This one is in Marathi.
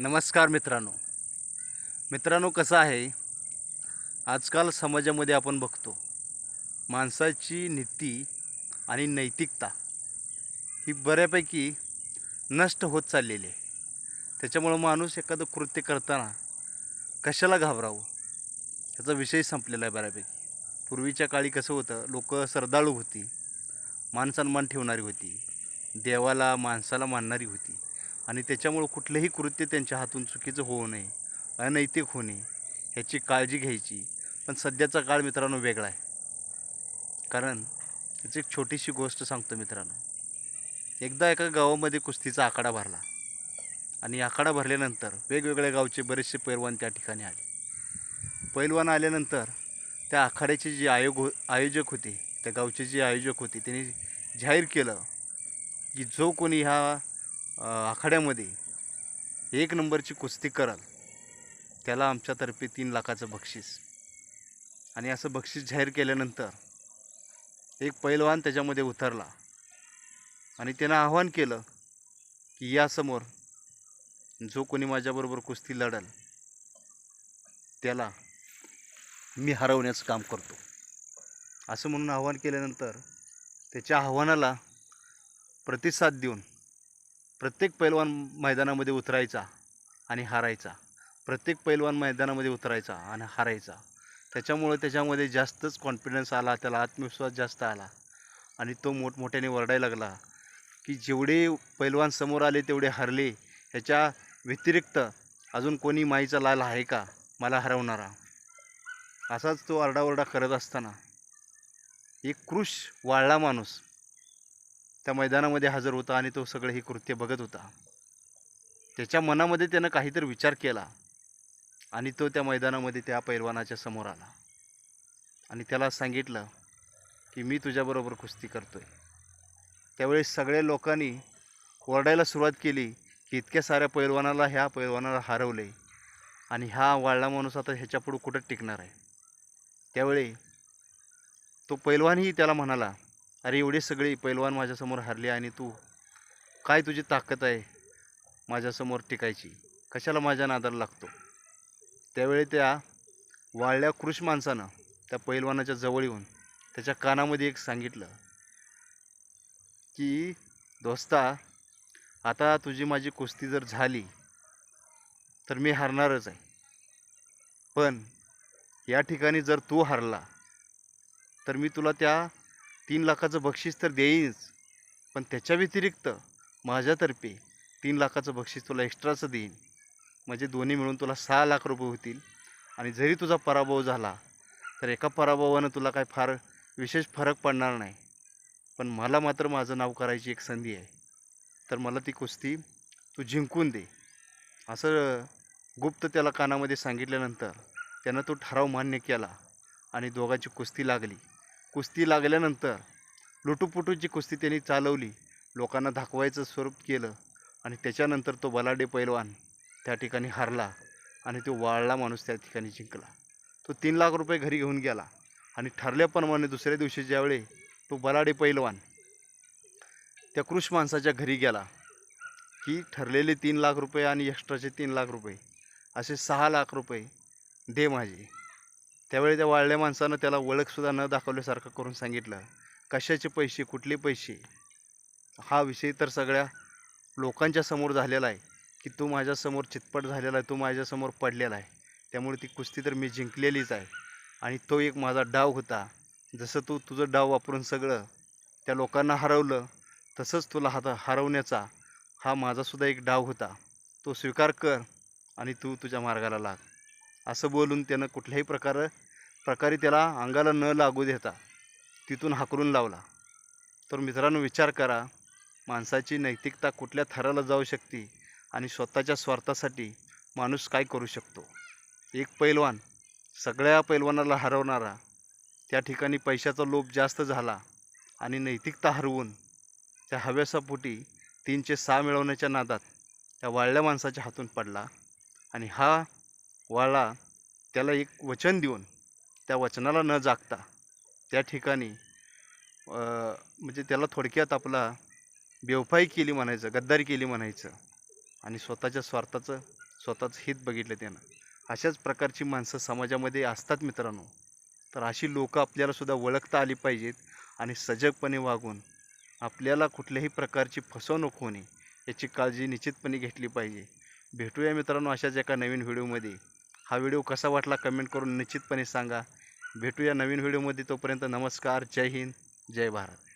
नमस्कार मित्रांनो. मित्रांनो कसं आहे? आजकाल समाजामध्ये आपण बघतो माणसाची नीती आणि नैतिकता ही बऱ्यापैकी नष्ट होत चाललेली आहे. त्याच्यामुळं माणूस एखादं कृत्य करताना कशाला घाबरावं? ह्याचा विषय संपलेला आहे बऱ्यापैकी. पूर्वीच्या काळी कसं होतं लोक श्रद्धाळू होती मान सन्मान ठेवणारी होती देवाला माणसाला मानणारी होती. आणि त्याच्यामुळं कुठलंही कृत्य त्यांच्या हातून चुकीचं होऊ नये अनैतिक होणे ह्याची काळजी घ्यायची. पण सध्याचा काळ मित्रांनो वेगळा आहे. कारण त्याची एक छोटीशी गोष्ट सांगतो मित्रांनो. एकदा एका गावामध्ये कुस्तीचा आखाडा भरला. आणि आखाडा भरल्यानंतर वेगवेगळ्या गावचे बरेचसे पैलवान त्या ठिकाणी आले. पैलवान आल्यानंतर त्या आखाड्याचे जे आयोग हो आयोजक होते त्या गावचे जे आयोजक होते त्यांनी जाहीर केलं की जो कोणी ह्या आखाड्यामध्ये एक नंबरची कुस्ती कराल. त्याला आमच्यातर्फे तीन लाखाचं बक्षीस. आणि असं बक्षीस जाहीर केल्यानंतर एक पैलवान त्याच्यामध्ये उतरला. आणि त्यानं आव्हान केलं की यासमोर जो कोणी माझ्याबरोबर कुस्ती लढल त्याला मी हरवण्याचं काम करतो. असं म्हणून आव्हान केल्यानंतर त्याच्या आव्हानाला प्रतिसाद देऊन प्रत्येक पैलवान मैदानामध्ये उतरायचा आणि हारायचा. प्रत्येक पैलवान मैदानामध्ये उतरायचा आणि हारायचा. त्याच्यामुळं त्याच्यामध्ये जास्तच कॉन्फिडन्स आला त्याला आत्मविश्वास जास्त आला. आणि तो मोठमोठ्याने वरडायला लागला की जेवढे पैलवान समोर आले तेवढे हरले. ह्याच्या व्यतिरिक्त अजून कोणी माईचा लाल आहे का? मला हरवणारा. असाच तो आरडाओरडा करत असताना एक कृष वाळला माणूस त्या मैदानामध्ये हजर होता आणि तो सगळं हे कृत्य बघत होता. त्याच्या मनामध्ये त्यानं काहीतरी विचार केला आणि तो त्या मैदानामध्ये त्या पैलवानाच्या समोर आला. आणि त्याला सांगितलं की मी तुझ्याबरोबर कुस्ती करतोय. त्यावेळेस सगळ्या लोकांनी ओरडायला सुरुवात केली की इतक्या साऱ्या पैलवानाला ह्या पैलवानाला हरवले आणि हा वाळला माणूस आता ह्याच्यापुढं कुठं टिकणार आहे? त्यावेळी तो पैलवानही त्याला म्हणाला अरे एवढे सगळे पैलवान माझ्यासमोर हरले आणि तू? काय तुझी ताकद आहे माझ्यासमोर टिकायची? कशाला माझ्या नादाला लागतो? त्यावेळी त्या वाळल्या कृष माणसानं त्या पैलवानाच्या जवळ येऊन त्याच्या कानामध्ये एक सांगितलं की दोस्ता आता तुझी माझी कुस्ती जर झाली तर मी हरणारच आहे. पण या ठिकाणी जर तू हरला तर मी तुला त्या तीन लाखाचं बक्षीस तर देईनच. पण त्याच्या व्यतिरिक्त माझ्यातर्फे तीन लाखाचं बक्षीस तुला एक्स्ट्राचं देईन. म्हणजे दोन्ही मिळून तुला सहा लाख रुपये होतील. आणि जरी तुझा पराभव झाला तर एका पराभवानं तुला काय फार विशेष फरक पडणार नाही. पण मला मात्र माझं नाव करायची एक संधी आहे. तर मला ती कुस्ती तू जिंकून दे. असं गुप्त त्याला कानामध्ये सांगितल्यानंतर त्यानं तो ठराव मान्य केला आणि दोघांची कुस्ती लागली. कुस्ती लागल्यानंतर लुटूपुटूची कुस्ती त्यांनी चालवली. लोकांना दाखवायचं स्वरूप केलं आणि त्याच्यानंतर तो बलाडे पैलवान त्या ठिकाणी हरला आणि तो वाळला माणूस त्या ठिकाणी जिंकला. तो तीन लाख रुपये घरी घेऊन गेला आणि ठरल्याप्रमाणे दुसऱ्या दिवशी ज्यावेळी तो बलाडे पैलवान त्या कृष माणसाच्या घरी गेला की ठरलेले तीन लाख रुपये आणि एक्स्ट्राचे तीन लाख रुपये असे सहा लाख रुपये दे माझे. त्यावेळी त्या वाळल्या माणसानं त्याला ओळखसुद्धा न दाखवल्यासारखं करून सांगितलं. कशाचे पैसे कुठले पैसे? हा विषय तर सगळ्या लोकांच्या समोर झालेला आहे की तू माझ्यासमोर चितपट झालेला आहे तू माझ्यासमोर पडलेला आहे. त्यामुळे ती कुस्ती तर मी जिंकलेलीच आहे. आणि तो एक माझा डाव होता. जसं तू तुझं डाव वापरून सगळं त्या लोकांना हरवलं तसंच तुला हाता हरवण्याचा हा माझासुद्धा एक डाव होता. तो स्वीकार कर आणि तू तुझ्या मार्गाला लाग. असं बोलून त्यानं कुठल्याही प्रकार प्रकारे त्याला अंगाला न लागू देता तिथून हाकलून लावला. तर मित्रांनो विचार करा माणसाची नैतिकता कुठल्या थराला जाऊ शकते आणि स्वतःच्या स्वार्थासाठी माणूस काय करू शकतो? एक पैलवान सगळ्या पैलवानाला हरवणारा त्या ठिकाणी पैशाचा लोभ जास्त झाला आणि नैतिकता हरवून त्या हव्यासापोटी तीनचे सहा मिळवण्याच्या नादात त्या वाळल्या माणसाच्या हातून पडला. आणि हा वाळा त्याला एक वचन देऊन त्या वचनाला न जागता त्या ठिकाणी म्हणजे त्याला थोडक्यात आपला बेवफाई केली म्हणायचं गद्दारी केली म्हणायचं आणि स्वतःच्या स्वार्थाचं स्वतःचं हित बघितलं त्यानं. अशाच प्रकारची माणसं समाजामध्ये असतात मित्रांनो. तर अशी लोकं आपल्यालासुद्धा ओळखता आली पाहिजेत आणि सजगपणे वागून आपल्याला कुठल्याही प्रकारची फसवणूक होणे याची काळजी निश्चितपणे घेतली पाहिजे. भेटूया मित्रांनो अशाच एका नवीन व्हिडिओमध्ये. हा व्हिडिओ कसा वाटला कमेंट करून निश्चितपणे सांगा. भेटूया नवीन व्हिडिओमध्ये तोपर्यंत नमस्कार जय हिंद जय भारत.